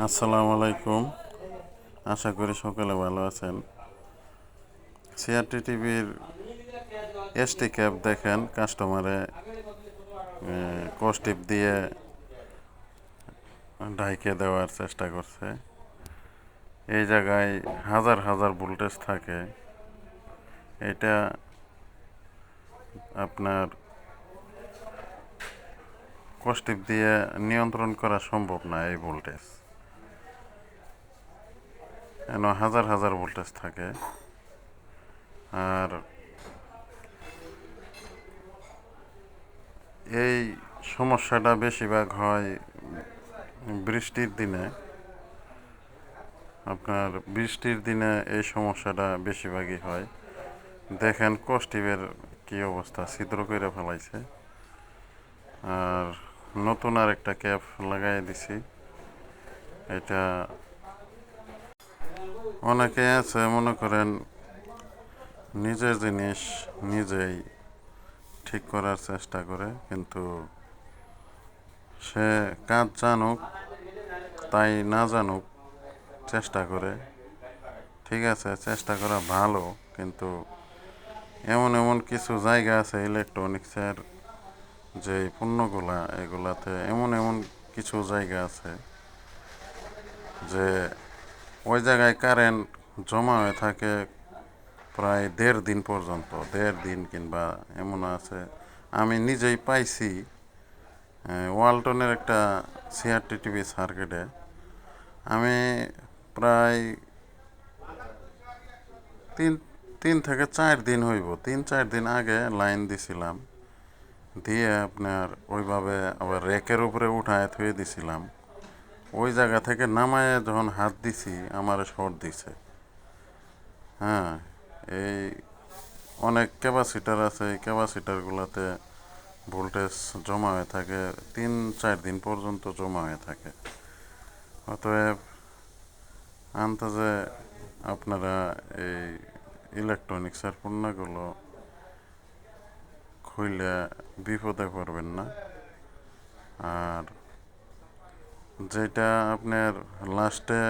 আসসালামু আলাইকুম। আশা করি সকলে ভালো আছেন। সিআরটি টিভির এসটি ক্যাব দেখেন, কাস্টমারে কস্টিপ দিয়ে ঢাইকে দেওয়ার চেষ্টা করছে। এই জায়গায় হাজার হাজার ভোল্টেজ থাকে। এটা আপনার কস্টিপ দিয়ে নিয়ন্ত্রণ করা সম্ভব না এই ভোল্টেজ। কেন? হাজার হাজার ভোল্টেজ থাকে। আর এই সমস্যাটা বেশিরভাগ হয় বৃষ্টির দিনে। আপনার বৃষ্টির দিনে এই সমস্যাটা বেশিরভাগই হয়। দেখেন কস্টিভের কি অবস্থা, ছিদ্র করে ফেলাইছে। আর নতুন আর একটা ক্যাপ লাগাই দিছি। এটা অনেকে আছে, মনে করেন, নিজের জিনিস নিজেই ঠিক করার চেষ্টা করে, কিন্তু সে কাজ জানুক, তাই না জানুক, চেষ্টা করে। ঠিক আছে, চেষ্টা করা ভালো, কিন্তু এমন এমন কিছু জায়গা আছে ইলেকট্রনিক্সের যে পণ্যগুলা, এগুলাতে এমন এমন কিছু জায়গা আছে যে ওই জায়গায় কারেন্ট জমা হয়ে থাকে প্রায় দেড় দিন পর্যন্ত, দেড় দিন কিংবা এমন আছে। আমি নিজেই পাইছি ওয়ালটনের একটা সিআরটি টিভি সার্কিটে আমি প্রায় তিন তিন থেকে চার দিন হইব, তিন, চার দিন আগে লাইন দিছিলাম। দিয়ে আপনার ওইভাবে আবার রেকের উপরে উঠায় থুয়ে দিছিলাম। ওই জায়গা থেকে নামায় যখন হাত দিছি, আমার শর্ট দিছে। হ্যাঁ এই অনেক ক্যাপাসিটার আছে, এই ক্যাপাসিটারগুলোতে ভোল্টেজ জমা হয়ে থাকে, তিন, চার দিন পর্যন্ত জমা হয়ে থাকে। অতএব আন্তাজে আপনারা এই ইলেকট্রনিক্সের পণ্যগুলো খুইলে বিপদে পড়বেন না। আর যেটা আপনার লাস্টে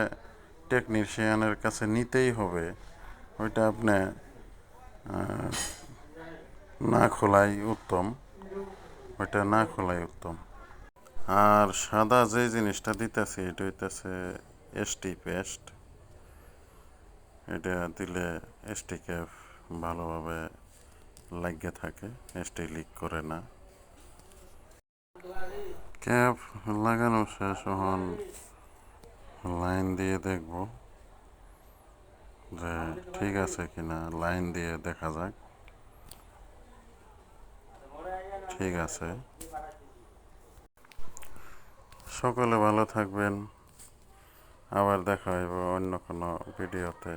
টেকনিশিয়ানের কাছে নিতেই হবে, ওইটা আপনি না খোলাই উত্তম, ওইটা না খোলাই উত্তম। আর সাদা যে জিনিসটা দিতেছে, এটা হইতেছে এসটি পেস্ট এটা দিলে এসটি ক্যাপ ভালোভাবে লাগিয়ে থাকে এসটি লিক করে না। ক্যাপ লাগানো শেষ হন লাইন দিয়ে দেখব যে ঠিক আছে কিনা, লাইন দিয়ে দেখা যাক। ঠিক আছে। সকলে ভালো থাকবেন। আবার দেখা হইব অন্য কোনো ভিডিওতে।